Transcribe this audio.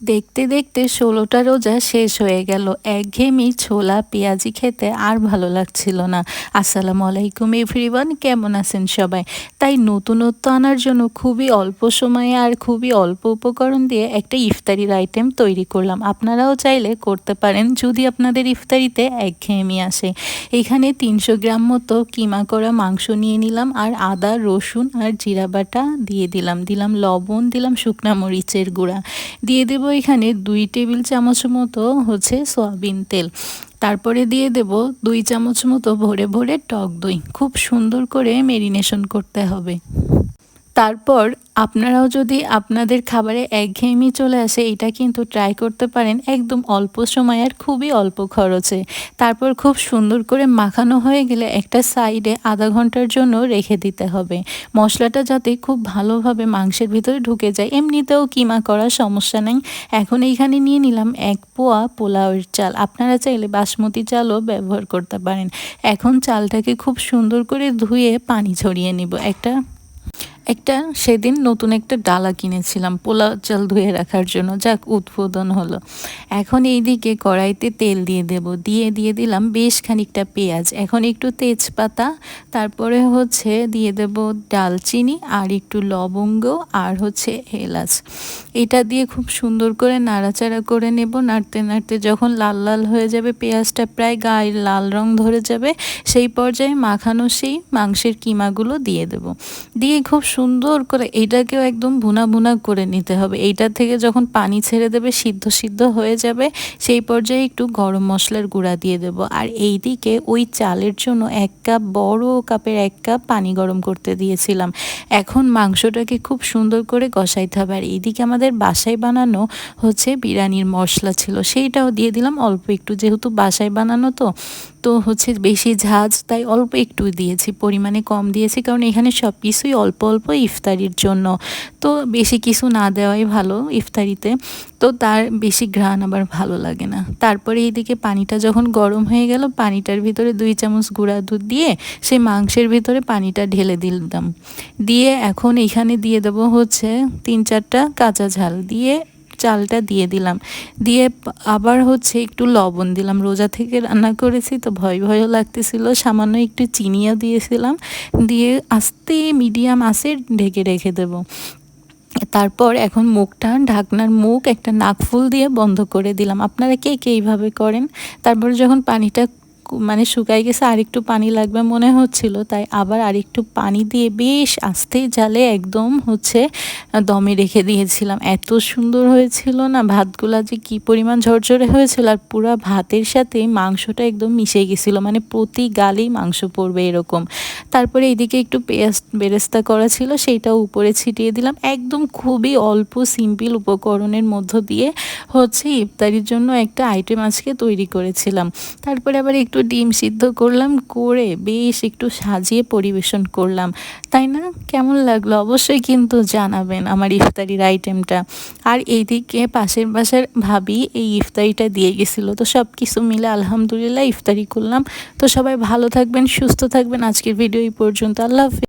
দেখতে দেখতে ষোলোটা রোজা শেষ হয়ে গেল। একঘেয়েমি ছোলা, পেঁয়াজি খেতে আর ভালো লাগছিল না। আসসালামু আলাইকুম এভরিওয়ান, কেমন আছেন সবাই? তাই নতুনত্ব আনার জন্য খুবই অল্প সময়ে আর খুবই অল্প উপকরণ দিয়ে একটা ইফতারির আইটেম তৈরি করলাম। আপনারাও চাইলে করতে পারেন যদি আপনাদের ইফতারিতে একঘেয়েমি আসে। এখানে তিনশো গ্রাম মতো কিমা করা মাংস নিয়ে নিলাম আর আদা, রসুন আর জিরা বাটা দিয়ে দিলাম। দিলাম লবণ, দিলাম শুকনা মরিচের গুঁড়া। দিয়ে দেবো এখানে দুই টেবিল চামচ মতো হচ্ছে সয়াবিন তেল। তারপরে দিয়ে দেব দুই চামচ মতো ভরে ভরে টক দই। খুব সুন্দর করে মেরিনেশন করতে হবে। তারপর আপনারাও যদি আপনাদের খাবারে একঘেয়েমি চলে আসে, এটা কিন্তু ট্রাই করতে পারেন একদম অল্প সময় আর খুবই অল্প খরচে। তারপর খুব সুন্দর করে মাখানো হয়ে গেলে একটা সাইডে আধা ঘণ্টার জন্য রেখে দিতে হবে। মশলাটা যাতে খুব ভালোভাবে মাংসের ভিতরে ঢুকে যায়। এমনিতেও কিমা করার সমস্যা নেই। এখন এইখানে নিয়ে নিলাম এক পোয়া পোলাওয়ের চাল। আপনারা চাইলে বাসমতি চালও ব্যবহার করতে পারেন। এখন চালটাকে খুব সুন্দর করে ধুয়ে পানি ছড়িয়ে নিব। একটা একটা সেদিন নতুন একটা ডালা কিনেছিলাম, পোলাও চাল ধুয়ে রাখার জন্য, যাক উদ্বোধন হলো। এখন এই দিকে কড়াইতে তেল দিয়ে দেব। দিয়ে দিয়ে দিলাম বেশ খানিকটা পেঁয়াজ। এখন একটু তেজপাতা, তারপরে হচ্ছে দিয়ে দেব ডালচিনি আর একটু লবঙ্গ আর হচ্ছে এলাচ। এটা দিয়ে খুব সুন্দর করে নাড়াচাড়া করে নেব। নাড়তে নাড়তে যখন লাল লাল হয়ে যাবে, পেঁয়াজটা প্রায় গায়ের লাল রং ধরে যাবে, সেই পর্যায়ে মাখানো সেই মাংসের কিমাগুলো দিয়ে দেব। দিয়ে খুব সুন্দর করে এইটাকেও একদম ভুনা ভুনা করে নিতে হবে। এইটা থেকে যখন পানি ছেড়ে দেবে, সিদ্ধ সিদ্ধ হয়ে যাবে, সেই পর্যায়ে একটু গরম মশলার গুঁড়া দিয়ে দেব। আর এই দিকে ওই চালের জন্য এক কাপ, বড় কাপের এক কাপ পানি গরম করতে দিয়েছিলাম। এখন মাংসটাকে খুব সুন্দর করে কষাইতে হবে। আর এইদিকে আমাদের বাসায় বানানো হচ্ছে বিরিয়ানির মশলা ছিল, সেইটাও দিয়ে দিলাম। অল্প একটু যেহেতু বাসায় বানানো তো তো হচ্ছে বেশি ঝাঁজ, তাই অল্প একটু দিয়েছি, পরিমাণে কম দিয়েছি, কারণ এখানে সব কিছুই অল্প অল্প ইফতারির জন্য। তো বেশি কিছু না দেওয়াই ভালো ইফতারিতে, তো তার বেশি ঘ্রাণ আবার ভালো লাগে না। তারপরে এইদিকে পানিটা যখন গরম হয়ে গেল, পানিটার ভিতরে দুই চামচ গুঁড়া দুধ দিয়ে সেই মাংসের ভিতরে পানিটা ঢেলে দিলাম। দিয়ে এখন এখানে দিয়ে দেবো হচ্ছে তিন চারটা কাঁচা ঝাল। দিয়ে চালটা দিয়ে দিলাম। দিয়ে আবার হচ্ছে একটু লবণ দিলাম। রোজা থেকে রান্না করেছি তো ভয় ভয়ও লাগতেছিল। সামান্য একটু চিনিও দিয়েছিলাম। দিয়ে আস্তে মিডিয়াম আসে ঢেকে রেখে দেবো। তারপর এখন মুখটা, ঢাকনার মুখ একটা নাকফুল দিয়ে বন্ধ করে দিলাম। আপনারা কে কে এইভাবে করেন? তারপর যখন পানিটা মানে শুকাই গেছে আর একটু পানি লাগবে মনে হচ্ছিল। তাই আবার আরেকটু পানি দিয়ে বেশ আস্তে জালে একদম হচ্ছে দমে রেখে দিয়েছিলাম। এত সুন্দর হয়েছিল না, ভাতগুলা যে কি পরিমাণ ঝরঝরে হয়েছিল আর পুরো ভাতের সাথে মাংসটা একদম মিশে গেছিল মানে প্রতি গালেই মাংস পড়বে এরকম। তারপরে এইদিকে একটু পেঁয়াজ বেরেস্তা করা ছিল, সেইটাও উপরে ছিটিয়ে দিলাম। একদম খুবই অল্প, সিম্পল উপকরণের মধ্য দিয়ে হচ্ছে ইফতারির জন্য একটা আইটেম আজকে তৈরি করেছিলাম। তারপরে আবার একটু ডিম সিদ্ধ করলাম, করে বেশ একটু সাজিয়ে পরিবেশন করলাম। তাই না? কেমন লাগল? অবশ্যই কিন্তু জানাবেন আমার ইফতারির আইটেমটা আর এইদিকে পাশের পাশের ভাবি এই ইফতারিটা দিয়ে গেছিল। তো সব কিছু মিলে আলহামদুলিল্লাহ ইফতারি করলাম। তো সবাই ভালো থাকবেন, সুস্থ থাকবেন। আজকের ভিডিও এই পর্যন্ত। আল্লাহ হাফিজ।